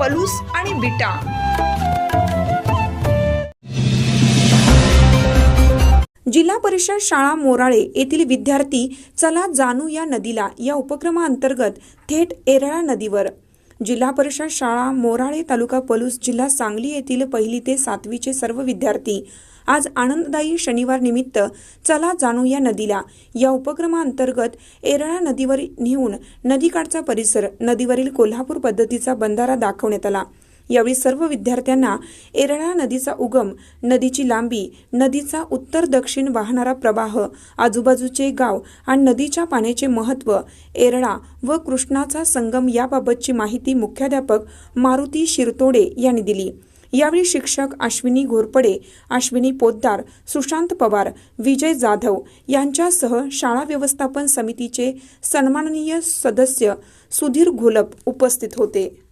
पलूस आणि बिटा. जिल्हा परिषद शाळा मोराळे येथील विद्यार्थी चला जानू या नदीला या उपक्रमाअंतर्गत थेट एरळा नदीवर. जिल्हा परिषद शाळा मोराळे तालुका पलूस जिल्हा सांगली येथील पहिली ते सातवीचे सर्व विद्यार्थी आज आनंददायी शनिवार निमित्त चला जाणू या नदीला. या उपक्रमाअंतर्गत एरळा नदीवर नेऊन नदीकाठचा परिसर नदीवरील कोल्हापूर पद्धतीचा बंधारा दाखवण्यात आला. यावेळी सर्व विद्यार्थ्यांना एरळा नदीचा उगम नदीची लांबी नदीचा उत्तर दक्षिण वाहणारा प्रवाह आजूबाजूचे गाव आणि नदीच्या पाण्याचे महत्त्व एरळा व कृष्णाचा संगम याबाबतची माहिती मुख्याध्यापक मारुती शिरतोडे यांनी दिली. यावेळी शिक्षक अश्विनी घोरपडे अश्विनी पोद्दार सुशांत पवार विजय जाधव यांच्यासह शाळा व्यवस्थापन समितीचे सन्माननीय सदस्य सुधीर घोलप उपस्थित होते.